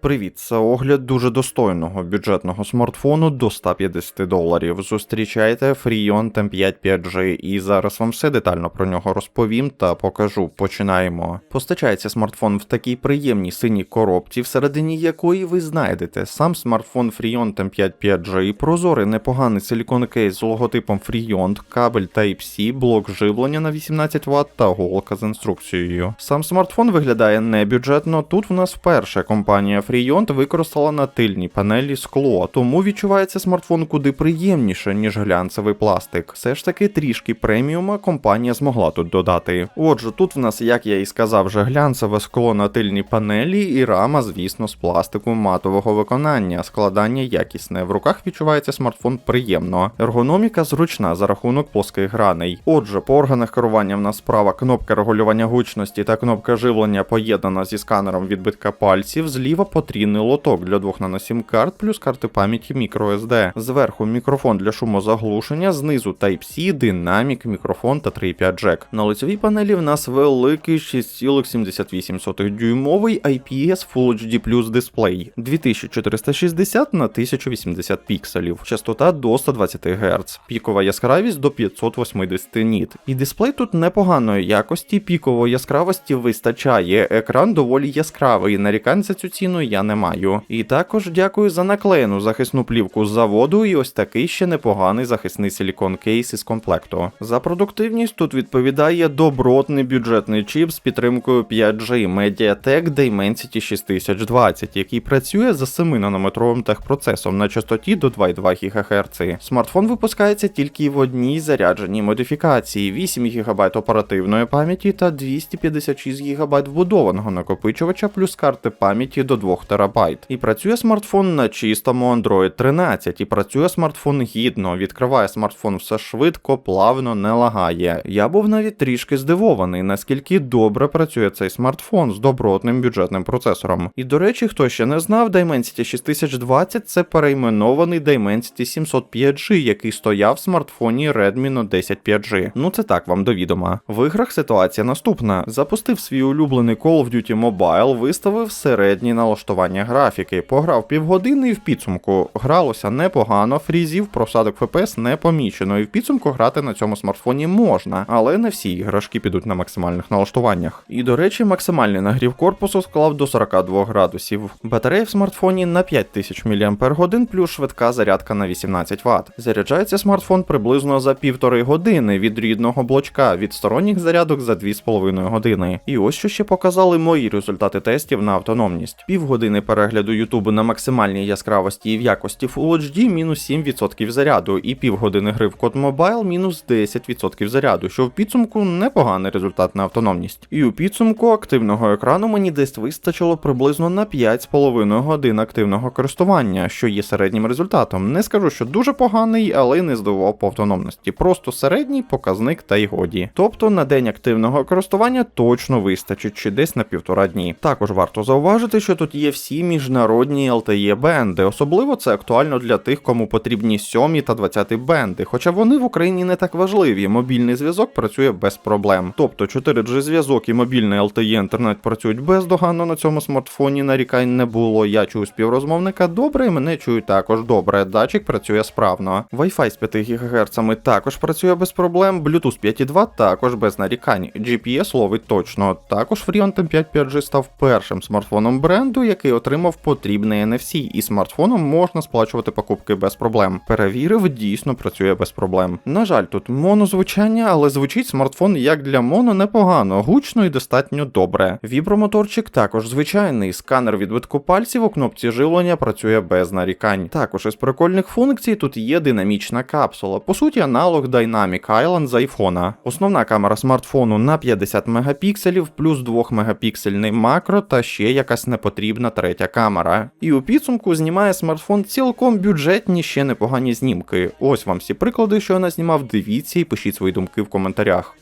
Привіт, це огляд дуже достойного бюджетного смартфону до 150 доларів. Зустрічайте Freon Tem5 5G, і зараз вам все детально про нього розповім та покажу. Починаємо. Постачається смартфон в такій приємній синій коробці, всередині якої ви знайдете сам смартфон Freon Tem5 5G, прозорий непоганий силікон кейс з логотипом Freon, кабель Type-C, блок живлення на 18 Вт та голка з інструкцією. Сам смартфон виглядає небюджетно. Тут в нас вперше компанія Freon використала на тильній панелі скло, тому відчувається смартфон куди приємніше, ніж глянцевий пластик. Все ж таки трішки преміума компанія змогла тут додати. Отже, тут в нас, як я і сказав, вже глянцеве скло на тильній панелі і рама, звісно, з пластику матового виконання. Складання якісне. В руках відчувається смартфон приємно. Ергономіка зручна за рахунок плоских граней. Отже, по органах керування в нас справа кнопка регулювання гучності та кнопка живлення поєднана зі сканером відбитка пальців. Зліва потрійний лоток для двох наносім карт, плюс карти пам'яті microSD. Зверху мікрофон для шумозаглушення, знизу Type-C, динамік, мікрофон та 3.5 джек. На лицевій панелі в нас великий 6,78 дюймовий IPS Full HD Plus дисплей 2460 на 1080 пікселів, частота до 120 Гц, пікова яскравість до 580 ніт. І дисплей тут непоганої якості, пікової яскравості вистачає. Екран доволі яскравий, нарікань за цю ціну я не маю. І також дякую за наклеєну захисну плівку з заводу і ось такий ще непоганий захисний силікон кейс із комплекту. За продуктивність тут відповідає добротний бюджетний чіп з підтримкою 5G Mediatek Dimensity 6020, який працює за 7-нанометровим техпроцесом на частоті до 2,2 ГГц. Смартфон випускається тільки в одній зарядженій модифікації: 8 ГБ оперативної пам'яті та 256 ГБ вбудованого накопичувача плюс карти пам'яті до 2 ТБ. І працює смартфон на чистому Android 13, і працює смартфон гідно, відкриває смартфон все швидко, плавно, не лагає. Я був навіть трішки здивований, наскільки добре працює цей смартфон з добротним бюджетним процесором. І до речі, хто ще не знав, Dimensity 6020 це перейменований Dimensity 705G, який стояв в смартфоні Redmi Note 10 5G. Ну це так вам до відома. В іграх ситуація наступна: запустив свій улюблений Call of Duty Mobile, виставив середні налаштування графіки, пограв півгодини і в підсумку гралося непогано, фрізів, просадок FPS не помічено, і в підсумку грати на цьому смартфоні можна, але не всі іграшки підуть на максимальних налаштуваннях. І до речі, максимальний нагрів корпусу склав до 42 градусів. Батарея в смартфоні на 5000 мАч плюс швидка зарядка на 18 Вт. Заряджається смартфон приблизно за півтори години від рідного блочка, від сторонніх зарядок за 2,5 години. І ось що ще показали мої результати тестів на автономність. Півгодини перегляду Ютубу на максимальній яскравості і в якості Full HD мінус 7% заряду, і півгодини гри в код Mobile мінус 10% заряду, що в підсумку непоганий результат на автономність. І у підсумку активного екрану мені десь вистачило приблизно на 5,5 годин активного користування, що є середнім результатом. Не скажу, що дуже поганий, але й не здивував по автономності. Просто середній показник та й годі. Тобто на день активного користування точно вистачить чи десь на півтора дні. Також варто зауважити, що тут є всі міжнародні LTE бенди. Особливо це актуально для тих, кому потрібні 7 та 20 бенди, хоча вони в Україні не так важливі. Мобільний зв'язок працює без проблем. Тобто 4G зв'язок і мобільний LTE інтернет працюють бездоганно на цьому смартфоні. Нарікань не було. Я чую співрозмовника добре, і мене чують також добре. Датчик працює справно. Wi-Fi з 5 ГГц також працює без проблем. Bluetooth 5.2 також без нарікань. GPS ловить точно. Також Freon Tem5 5G став першим смартфоном бренду, який отримав потрібний NFC, і смартфоном можна сплачувати покупки без проблем. Перевірив, дійсно працює без проблем. На жаль, тут монозвучання, але звучить смартфон як для моно непогано, гучно і достатньо добре. Вібромоторчик також звичайний. Сканер відбитку пальців у кнопці живлення працює без нарікань. Також із прикольних функцій тут є динамічна капсула, по суті, аналог Dynamic Island з айфона. Основна камера смартфону на 50 мегапікселів, плюс 2 мегапіксельний макро та ще якась непотрібна третя камера. І у підсумку знімає смартфон цілком бюджетні ще непогані знімки. Ось вам всі приклади, що я назнімав. Дивіться і пишіть свої думки в коментарях.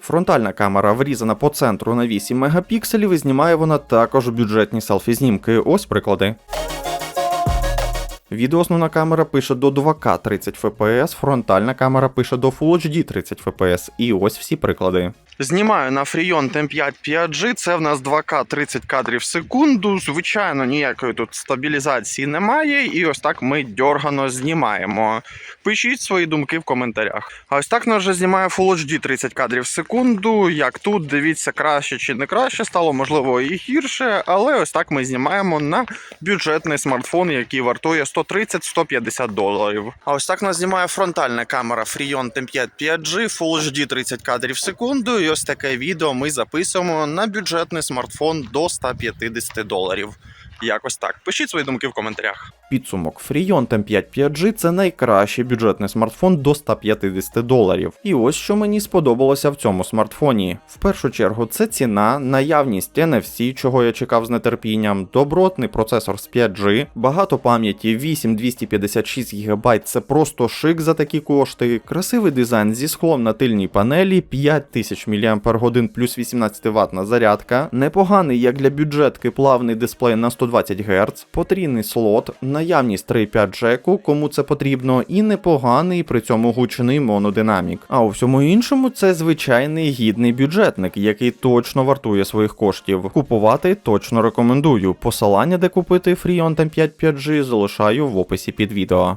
Фронтальна камера врізана по центру на 8 мегапікселів і знімає вона також бюджетні селфі-знімки. Ось приклади. Відеоосновна камера пише до 2К 30 FPS, фронтальна камера пише до Full HD 30 FPS. І ось всі приклади. Знімаю на Freon T5 5G, це в нас 2К 30 кадрів в секунду. Звичайно, ніякої тут стабілізації немає, і ось так ми дьоргано знімаємо. Пишіть свої думки в коментарях. А ось так нас вже знімає Full HD 30 кадрів в секунду. Як тут, дивіться, краще чи не краще стало, можливо, і гірше, але ось так ми знімаємо на бюджетний смартфон, який вартує 130-150 доларів. А ось так нас знімає фронтальна камера Freon T5 5G, Full HD 30 кадрів в секунду. І ось таке відео ми записуємо на бюджетний смартфон до 150 доларів. Якось так. Пишіть свої думки в коментарях. Підсумок Freon T5 5G це найкращий бюджетний смартфон до 150 доларів. І ось що мені сподобалося в цьому смартфоні. В першу чергу, це ціна, наявність NFC, чого я чекав з нетерпінням, добротний процесор з 5G, багато пам'яті 8256 ГБ це просто шик за такі кошти, красивий дизайн зі склом на тильній панелі, 5000 мАч плюс 18 ватна зарядка, непоганий як для бюджетки плавний дисплей на 120 Гц, потрійний слот, наявність 3.5 джеку, кому це потрібно, і непоганий при цьому гучний монодинамік. А у всьому іншому це звичайний гідний бюджетник, який точно вартує своїх коштів. Купувати точно рекомендую. Посилання, де купити Freon T5 5G, залишаю в описі під відео.